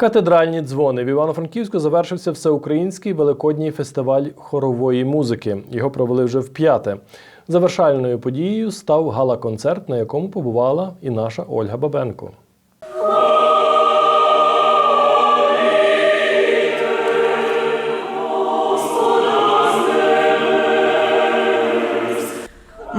Катедральні дзвони в Івано-Франківську завершився всеукраїнський великодній фестиваль хорової музики. Його провели вже вп'яте. Завершальною подією став гала-концерт, на якому побувала і наша Ольга Бабенко.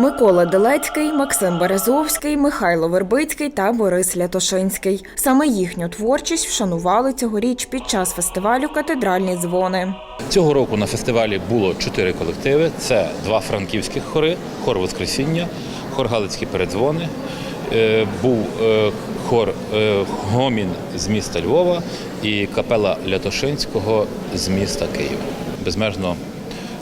Микола Делецький, Максим Березовський, Михайло Вербицький та Борис Лятошинський. Саме їхню творчість вшанували цьогоріч під час фестивалю Катедральні дзвони. Цього року на фестивалі було чотири колективи: це два франківських хори, хор Воскресіння, хор Галицькі передзвони. е, Був е, хор е, Гомін з міста Львова і капела Лятошинського з міста Києва. Безмежно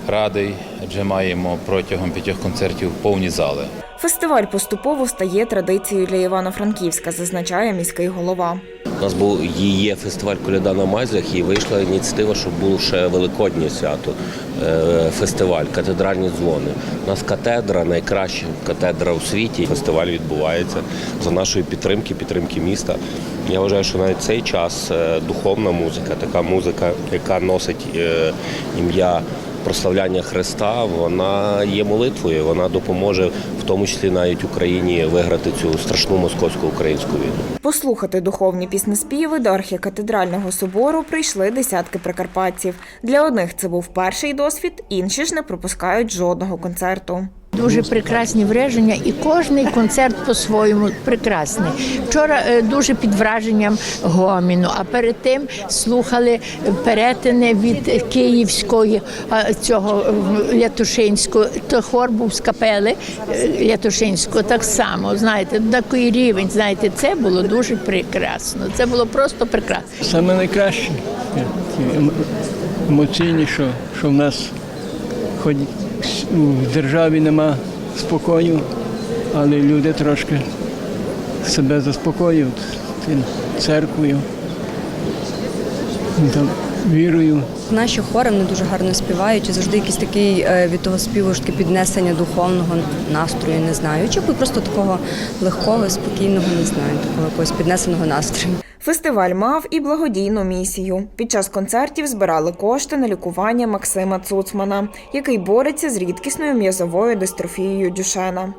радий, адже маємо протягом п'ятьох концертів повні зали. Фестиваль поступово стає традицією для Івано-Франківська, зазначає міський голова. У нас був є фестиваль Коляда на Майзлях, і вийшла ініціатива, щоб було ще великоднє свято, е, фестиваль, катедральні дзвони. У нас катедра, найкраща катедра у світі. Фестиваль відбувається за нашої підтримки, підтримки міста. Я вважаю, що навіть цей час е, духовна музика, така музика, яка носить е, ім'я. Прославляння Христа, вона є молитвою, вона допоможе в тому числі навіть Україні виграти цю страшну московсько-українську війну. Послухати духовні піснеспіви до архікатедрального собору прийшли десятки прикарпатців. Для одних це був перший досвід, інші ж не пропускають жодного концерту. Дуже прекрасні враження, і кожний концерт по-своєму прекрасний. Вчора е, дуже під враженням гоміну, а перед тим слухали перетини від київської а, цього е, Лятушинського. То хор був з капели е, Лятушинського. Так само знаєте, такий рівень. Знаєте, це було дуже прекрасно. Це було просто прекрасно. Саме найкраще, е, ем- емоційні, що, що в нас хоч в державі нема спокою, але люди трошки себе заспокоюють церквою, там, вірою. Наші хори вони дуже гарно співають і завжди якийсь такий е, від того співу ж таки піднесення духовного настрою, не знаю. Чи просто такого легкого, спокійного, не знаю, такого якогось піднесеного настрою. Фестиваль мав і благодійну місію. Під час концертів збирали кошти на лікування Максима Цуцмана, який бореться з рідкісною м'язовою дистрофією Дюшена.